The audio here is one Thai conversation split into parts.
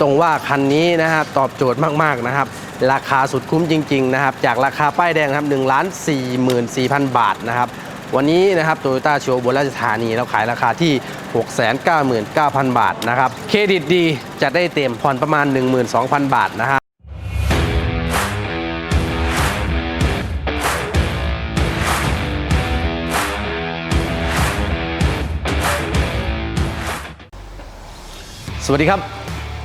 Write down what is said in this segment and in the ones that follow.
ตรงว่าคันนี้นะครับตอบโจทย์มากๆนะครับ ราคาสุดคุ้มจริงๆนะครับจากราคาป้ายแดงครับ1ล้าน44,000บาทนะครับวันนี้นะครับโตโยต้าโชว์บนราชธานีเราขายราคาที่ 699,000 บาทนะครับเครดิตดีจะได้เต็มผ่อนประมาณ 12,000 บาทนะครับสวัสดีครับ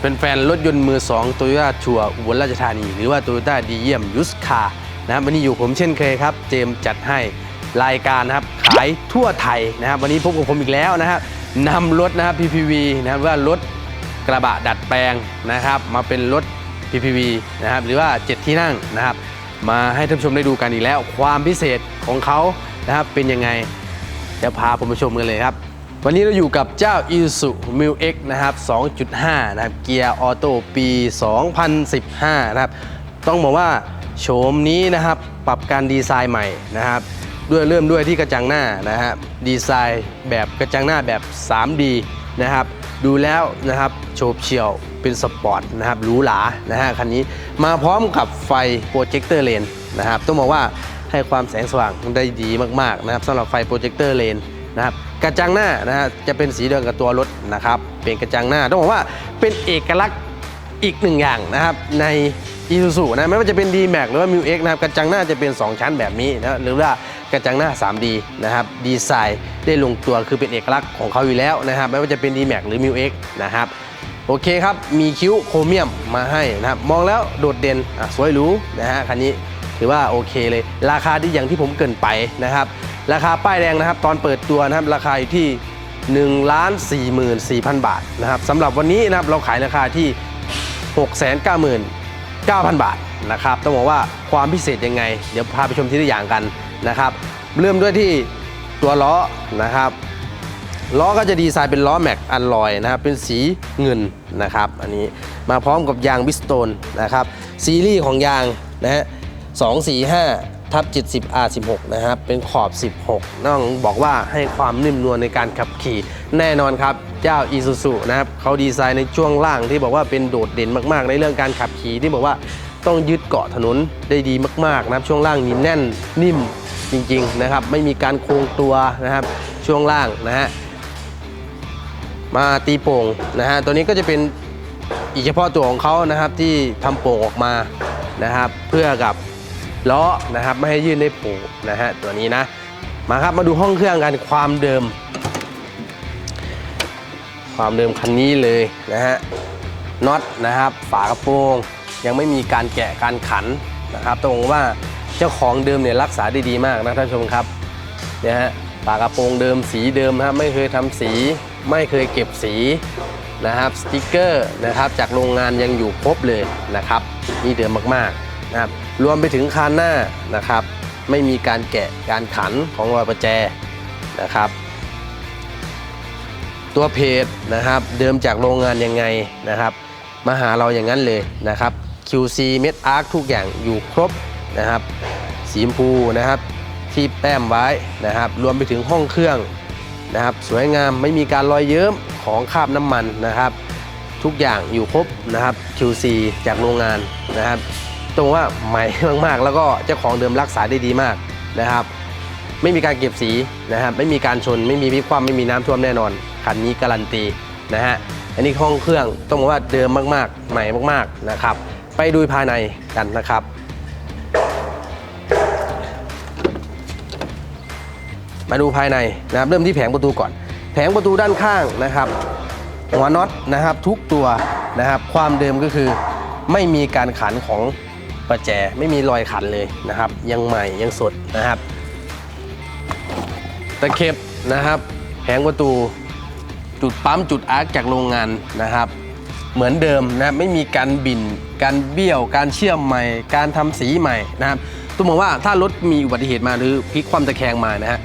เป็นแฟนรถยนต์มือ2 t o y ยต้าชัวอุบลราชธานี หรือว่า t o y ยต้าดีเยี่ยมยุสคานะครับวันนี้อยู่ผมเช่นเคยครับ เจมจัดให้รายการนะครับ ขายทั่วไทยนะครับ วันนี้พบกับผมอีกแล้วนะครับนำรถนะครับ PPV นะครับว่ารถกระบะดัดแปลงนะครับ มาเป็นรถ PPV นะครับหรือว่า 7 ที่นั่งนะครับ มาให้ท่านผู้ชมได้ดูกันอีกแล้ว ความพิเศษของเขานะครับเป็นยังไงเดี๋ยวพาผมไปชมกันเลยครับ วันนี้เราอยู่กับเจ้า i s u m i l X นะครับ 2.5 นะครับ เกียร์ออโต้ปี 2015 นะครับ ต้องบอกว่าโฉมนี้นะครับ ปรับการดีไซน์ใหม่นะครับ ด้วยเริ่มด้วยที่กระจังหน้านะครับดีไซน์แบบกระจังหน้าแบบ 3D นะครับ ดูแล้วนะครับโฉบเฉี่ยวเป็นสปอร์ตนะครับหรูหรานะฮะคันนี้มาพร้อมกับไฟโปรเจคเตอร์เลนนะครับ ต้องบอกว่าให้ความแสงสว่างได้ดีมากๆนะครับสำหรับไฟโปรเจคเตอร์เลนนะครับ กระจังหน้านะฮะจะเป็นสีเดียวกับตัวรถนะครับ เป็นกระจังหน้าต้องบอกว่าเป็นเอกลักษณ์อีกหนึ่งอย่างนะครับใน i s u z u นะไม่ว่าจะเป็น D-Max หรือว่า m ิ X นะครับกระจังหน้าจะเป็น 2 ชั้นแบบนี้นะหรือว่ากระจังหน้า 3D นะครับดีไซน์ได้ลงตัวคือเป็นเอกลักษณ์ของเขาอยู่แล้วนะครับไม่ว่าจะเป็น D-Max หรือ m ิ X นะครับโอเคครับ มีคิ้วโครเมียมมาให้นะครับ มองแล้วโดดเด่นสวยหรูนะฮะคันนี้ถือว่าโอเคเลย ราคาที่อย่างที่ผมเกินไปนะครับ ราคาป้ายแดงนะครับ ตอนเปิดตัวนะครับราคาอยู่ที่1ล้าน44,000 บาทนะครับสำหรับวันนี้นะครับเราขายราคาที่ 699,000 บาทนะครับต้องบอกว่าความพิเศษยังไง เดี๋ยวพาไปชมที่ตัวอย่างกันนะครับเริ่มด้วยที่ตัวล้อนะครับล้อก็จะดีไซน์เป็นล้อแม็กอันลอยนะครับเป็นสีเงินนะครับอันนี้มาพร้อมกับยางบิสโตนนะครับซีรีส์ของยางนะฮะ245 ทับ70 R16 นะครับ เป็นขอบ 16 น้องบอกว่าให้ความนิ่มนวลในการขับขี่ แน่นอนครับ เจ้า Isuzu นะครับเขาดีไซน์ในช่วงล่างที่บอกว่าเป็นโดดเด่นมากๆ ในเรื่องการขับขี่ที่บอกว่าต้องยึดเกาะถนนได้ดีมากๆนะครับ ช่วงล่างนี่แน่นนิ่มจริงๆนะครับ ไม่มีการโค้งตัวนะครับ ช่วงล่างนะฮะมาตีโป่งนะฮะตัวนี้ก็จะเป็นอีกเฉพาะตัวของเขานะครับที่ทำโป่งออกมานะครับ เพื่อกับ ล้อนะครับไม่ให้ยื่นได้โป่นะฮะตัวนี้นะ มาครับมาดูห้องเครื่องกันความเดิม ความเดิมคันนี้เลยนะฮะน็อตนะครับฝากระโปรงยังไม่มีการแกะการขันนะครับตรงว่าเจ้าของเดิมเนี่ยรักษาได้ดีมากนะท่านผู้ชมครับเนี่ยฮะฝากระโปรงเดิมสีเดิมนะครับไม่เคยทำสีไม่เคยเก็บสีนะครับสติกเกอร์นะครับจากโรงงานยังอยู่ครบเลยนะครับนี่เดิมมากๆนะครับ รวมไปถึงคานหน้านะครับ ไม่มีการแกะการขันของรอยประแจนะครับ ตัวเพจนะครับเดิมจากโรงงานยังไงนะครับมาหาเราอย่างนั้นเลยนะครับ QC เม็ดอาร์คทุกอย่างอยู่ครบนะครับ สีชมพูนะครับ ที่แต้มไว้นะครับ รวมไปถึงห้องเครื่องนะครับ สวยงามไม่มีการรอยเยิ้มของคราบน้ำมันนะครับ ทุกอย่างอยู่ครบนะครับ QC จากโรงงานนะครับ ตรงว่าใหม่มากๆ แล้วก็เจ้าของเดิมรักษาได้ดีมากนะครับ ไม่มีการเก็บสีนะครับไม่มีการชนไม่มีพิกคว่ำไม่มีน้ำท่วมแน่นอนคันนี้การันตีนะฮะอันนี้ห้องเครื่องต้องบอกว่าเดิมมากๆ ใหม่มากๆนะครับ ไปดูภายในกันนะครับมาดูภายในนะครับเริ่มที่แผงประตูก่อน แผงประตูด้านข้างนะครับ หัวน็อตนะครับทุกตัวนะครับ ความเดิมก็คือไม่มีการขันของ ประแจไม่มีรอยขันเลยนะครับ ยังใหม่ยังสดนะครับ ตะเข็บนะครับแผงประตู จุดปั๊มจุดอาร์คจากโรงงานนะครับ เหมือนเดิมนะครับไม่มีการบิน การเบี้ยว การเชื่อมใหม่ การทำสีใหม่นะครับต้องบอกว่าถ้ารถมีอุบัติเหตุมาหรือพลิกคว่ำตะแคงมานะฮะ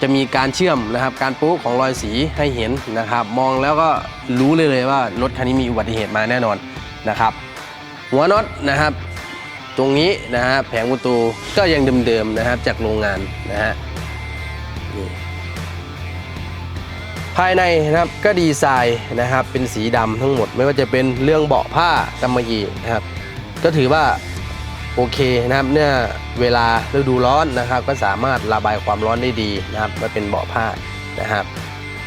จะมีการเชื่อมนะครับ การโป๊ของรอยสีให้เห็นนะครับ มองแล้วก็รู้เลยเลยว่ารถคันนี้มีอุบัติเหตุมาแน่นอนนะครับ หัวน็อตนะครับ ตรงนี้นะฮะแผงประตูก็ยังเดิมๆนะครับจากโรงงานนะฮะภายในนะครับก็ดีไซน์นะครับเป็นสีดำทั้งหมด ไม่ว่าจะเป็นเรื่องเบาะผ้ากำมะหยี่นะครับ ก็ถือว่าโอเคนะครับเนื่อเวลาฤดูร้อนนะครับ ก็สามารถระบายความร้อนได้ดีนะครับมาเป็นเบาะผ้านะครับ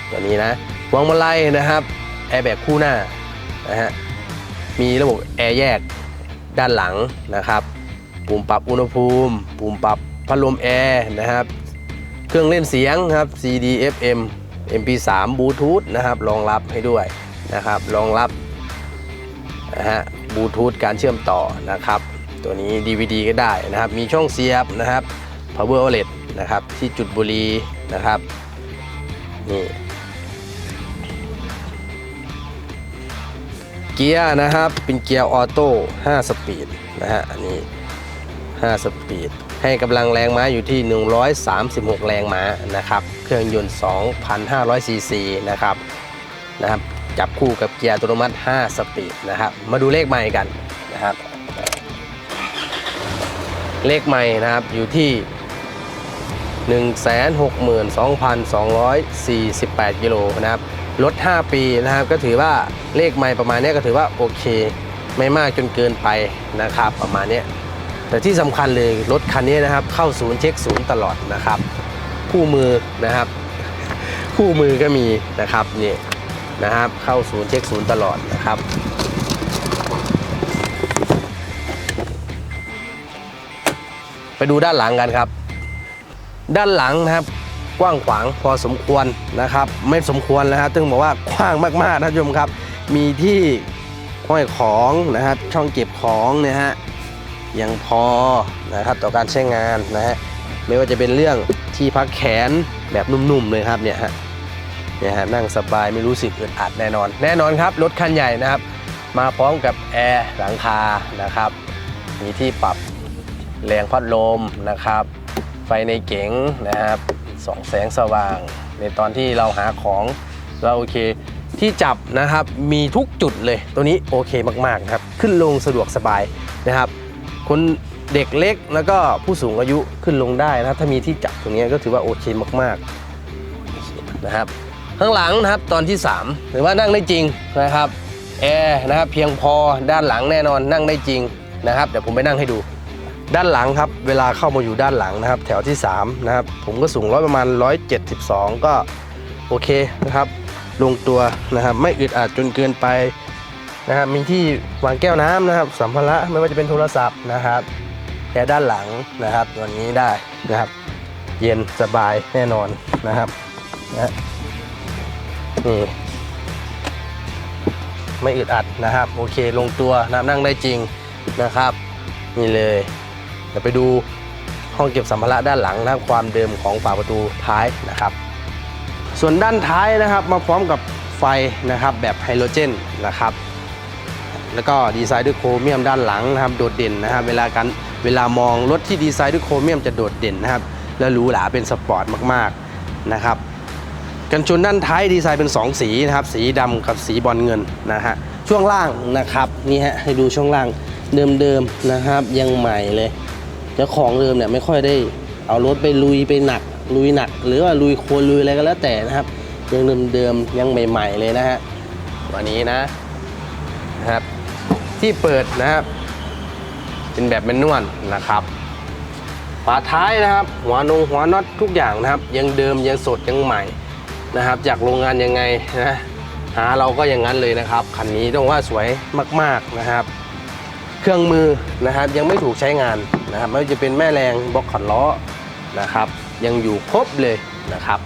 ตัวนี้นะพวงมาลัยนะครับแอร์แบกคู่หน้านะฮะมีระบบแอร์แยก ด้านหลังนะครับ ปุ่มปรับอุณหภูมิ ปุ่มปรับพัดลมแอร์นะครับ เครื่องเล่นเสียงครับ CD FM MP3 บลูทูธนะครับรองรับให้ด้วยนะครับรองรับนะฮะบลูทูธการเชื่อมต่อนะครับ ตัวนี้ DVD ก็ได้นะครับ มีช่องเสียบนะครับ Power Outlet นะครับ ที่จุดบุรีนะครับนี่ กียร์นะครับ เป็นเกียร์ออโต้5สปีดนะฮะอันนี้ 5 สปีด ให้กำลังแรงม้าอยู่ที่ 136 แรงม้านะครับ เครื่องยนต์ 2,500 ซีซีนะครับนะครับ จับคู่กับเกียร์อัตโนมัติ 5 สปีดนะครับ มาดูเลขใหม่กันนะครับ เลขใหม่นะครับอยู่ที่ 162,248 กิโลนะครับ ลด5ปีนะครับ ก็ถือว่าเลขใหม่ประมาณนี้ก็ถือว่าโอเค ไม่มากจนเกินไปนะครับ ประมาณนี้แต่ที่สำคัญเลยรถคันนี้นะครับ เข้าศูนย์เช็คศูนย์ตลอดนะครับ คู่มือนะครับ คู่มือก็มีนะครับนี่นะครับ เข้าศูนย์เช็คศูนย์ตลอดนะครับไปดูด้านหลังกันครับ ด้านหลังนะครับ กว้างขวางพอสมควรนะครับ ไม่สมควรนะครับต้องบอกว่ากว้างมากๆนะท่านผู้ชมครับ มีที่ห้อยของนะครับช่องเก็บของนะฮะยังพอนะครับต่อการใช้งานนะฮะไม่ว่าจะเป็นเรื่องที่พักแขนแบบนุ่มๆเลยครับเนี่ยฮะเนี่ยฮะนั่งสบายไม่รู้สึกอึดอัดแน่นอน แน่นอนครับรถคันใหญ่นะครับ มาพร้อมกับแอร์หลังคานะครับ มีที่ปรับแรงพัดลมนะครับ ไฟในเก๋งนะครับ สองแสงสว่าง ในตอนที่เราหาของเราโอเค ที่จับนะครับมีทุกจุดเลยตัวนี้โอเคมากๆครับ ขึ้นลงสะดวกสบายนะครับ คนเด็กเล็กแล้วก็ผู้สูงอายุขึ้นลงได้นะถ้ามีที่จับตรงนี้ก็ถือว่าโอเคมากๆนะครับ ข้างหลังนะครับตอนที่ 3 หรือว่านั่งได้จริงนะครับแอร์นะครับเพียงพอด้านหลังแน่นอนนั่งได้จริงนะครับเดี๋ยวผมไปนั่งให้ดู ด้านหลังครับ เวลาเข้ามาอยู่ด้านหลังนะครับ แถวที่3นะครับผมก็สูงร้อยประมาณ 172 ก็โอเคนะครับ ลงตัวนะครับ ไม่อึดอัดจนเกินไปนะครับมีที่วางแก้วน้ำนะครับ สัมภาระไม่ว่าจะเป็นโทรศัพท์นะครับแค่ด้านหลังนะครับตัวนี้ได้นะครับ เย็นสบายแน่นอนนะครับนะนี่ไม่อึดอัดนะครับ โอเคลงตัวนะนั่งได้จริงนะครับ นี่เลย เดี๋ยวไปดูห้องเก็บสัมภาระด้านหลังนะครับความเดิมของฝาประตูท้ายนะครับ ส่วนด้านท้ายนะครับมาพร้อมกับไฟนะครับแบบไฮโดรเจนนะครับแล้วก็ดีไซน์ด้วยโครเมียมด้านหลังนะครับโดดเด่นนะครับเวลากันเวลามองรถที่ดีไซน์ด้วยโครเมียมจะโดดเด่นนะครับและหรูหราเป็นสปอร์ตมากๆนะครับกันชนด้านท้ายดีไซน์เป็น 2 สีนะครับสีดำกับสีบอลเงินนะฮะช่วงล่างนะครับนี่ฮะให้ดูช่วงล่างเดิมๆนะครับยังใหม่เลย เจ้าของเดิมเนี่ยไม่ค่อยได้เอารถไปลุยไปหนัก ลุยหนัก หรือว่าลุยโคลนลุยอะไรก็แล้วแต่นะครับยังเดิมๆยังใหม่ ๆ เลยนะฮะวันนี้นะนะครับที่เปิดนะครับ เป็นแบบแมนนวลนะครับฝาท้ายนะครับ หัวนงหัวน็อตทุกอย่างนะครับ ยังเดิมยังสดยังใหม่นะครับ จากโรงงานยังไงนะหาเราก็อย่างนั้นเลยนะครับคันนี้ต้องว่าสวยมาก ๆนะครับ เครื่องมือนะครับยังไม่ถูกใช้งานนะครับไม่ว่าจะเป็นแม่แรงบล็อกขันล้อนะครับ ยังอยู่ครบเลยนะครับ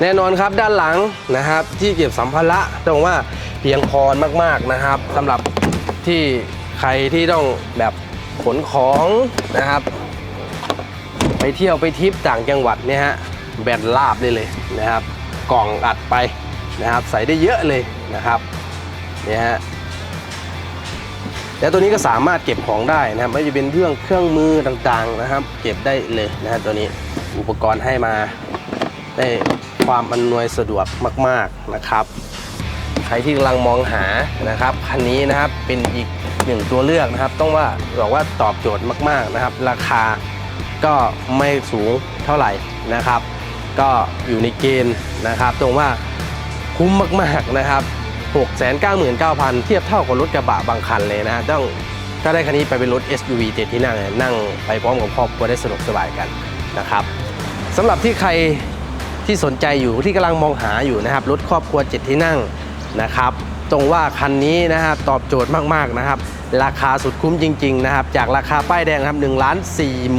แน่นอนครับด้านหลังนะครับ ที่เก็บสัมภาระต้องว่าเพียงพอมากๆนะครับสำหรับที่ใครที่ต้องแบบขนของนะครับ ไปเที่ยวไปทริปต่างจังหวัดเนี่ยฮะแบนลาบได้เลยนะครับ กล่องอัดไปนะครับ ใส่ได้เยอะเลยนะครับเนี่ยฮะ แล้วตัวนี้ก็สามารถเก็บของได้นะครับไม่ว่าจะเป็นเรื่องเครื่องมือต่างๆนะครับ เก็บได้เลยนะฮะตัวนี้อุปกรณ์ให้มาได้ความอำนวยสะดวกมาก ๆนะครับ ใครที่กำลังมองหานะครับคันนี้นะครับเป็นอีกหนึ่งตัวเลือกนะครับ ต้องว่าบอกว่าตอบโจทย์มาก ๆนะครับ ราคาก็ไม่สูงเท่าไหร่นะครับ ก็อยู่ในเกณฑ์นะครับ ตรงว่าคุ้มมาก ๆนะครับ 699,000 เทียบเท่ากับรถกระบะบางคันเลยนะต้องถ้าได้คันนี้ไปเป็นรถ SUV เจ็ดที่นั่งนั่งไปพร้อมกับครอบครัวได้สะดวกสบายกันนะครับสำหรับที่ใครที่สนใจอยู่ที่กำลังมองหาอยู่นะครับรถครอบครัวเจ็ดที่นั่งนะครับตรงว่าคันนี้นะครับตอบโจทย์มากๆนะครับ ราคาสุดคุ้มจริงๆนะครับจากราคาป้ายแดงครับ1ล้าน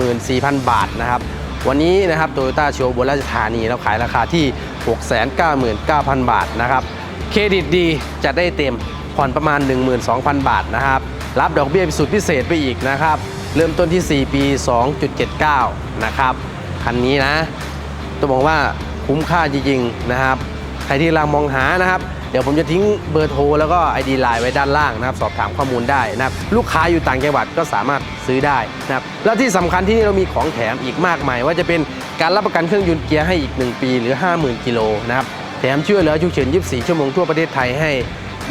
44,000บาทนะครับวันนี้นะครับโตโยต้าโชว์บนราชธานีเราขายราคาที่ 699,000 บาทนะครับ เครดิตดีจะได้เต็มผ่อนประมาณ 12,000 บาทนะครับ รับดอกเบี้ยสุดพิเศษไปอีกนะครับ เริ่มต้นที่ 4 ปี 2.79 นะครับ คันนี้นะต้องบอกว่าคุ้มค่าจริงๆนะครับ ใครที่กำลังมองหานะครับ เดี๋ยวผมจะทิ้งเบอร์โทรแล้วก็ ID ไลน์ไว้ด้านล่างนะครับ สอบถามข้อมูลได้นะครับ ลูกค้าอยู่ต่างจังหวัดก็สามารถซื้อได้นะครับ แล้วที่สำคัญที่นี่เรามีของแถมอีกมากมาย ว่าจะเป็นการรับประกันเครื่องยนต์เกียร์ให้อีก 1 ปีหรือ 50,000กิโลนะครับ แถมช่วยเหลือฉุกเฉิน 24 ชั่วโมงทั่วประเทศไทยให้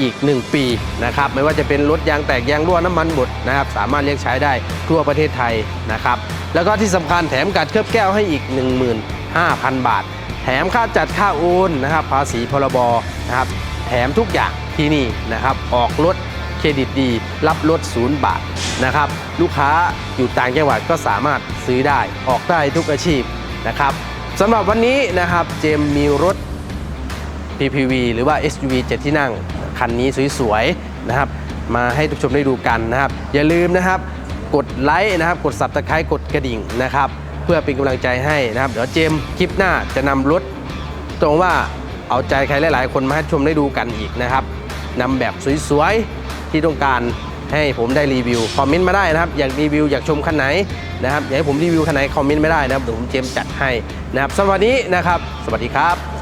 อีก 1 ปีนะครับไม่ว่าจะเป็นรถยางแตกยางรั่วน้ำมันหมดนะครับสามารถเรียกใช้ได้ทั่วประเทศไทยนะครับแล้วก็ที่สำคัญแถมกัดเคลือบแก้วให้อีก 15,000 บาท แถมค่าจัดค่าโอนนะครับภาษีพรบนะครับแถมทุกอย่างที่นี่นะครับออกรถเครดิตดี รับรถศูนย์บาทนะครับลูกค้าอยู่ต่างจังหวัดก็สามารถซื้อได้ออกได้ทุกอาชีพนะครับสำหรับวันนี้นะครับเจมมีรถ PPV หรือว่า SUV 7 ที่นั่ง คันนี้สวยๆนะครับ มาให้ทุกชมได้ดูกันนะครับ อย่าลืมนะครับ กดไลค์นะครับ กด subscribe กดกระดิ่งนะครับ เพื่อเป็นกำลังใจให้นะครับ เดี๋ยวเจมคลิปหน้าจะนำรถ ตรงว่าเอาใจใครหลาย ๆ คนมาให้ชมได้ดูกันอีกนะครับนำแบบสวยๆที่ต้องการให้ผมได้รีวิวคอมเมนต์มาได้นะครับ อยากรีวิวอยากชมคันไหนนะครับอยากให้ผมรีวิวคันไหนคอมเมนต์ไม่ได้นะครับเดี๋ยวผมเจมจัดให้นะครับสำหรับวันนี้นะครับ สวัสดีครับ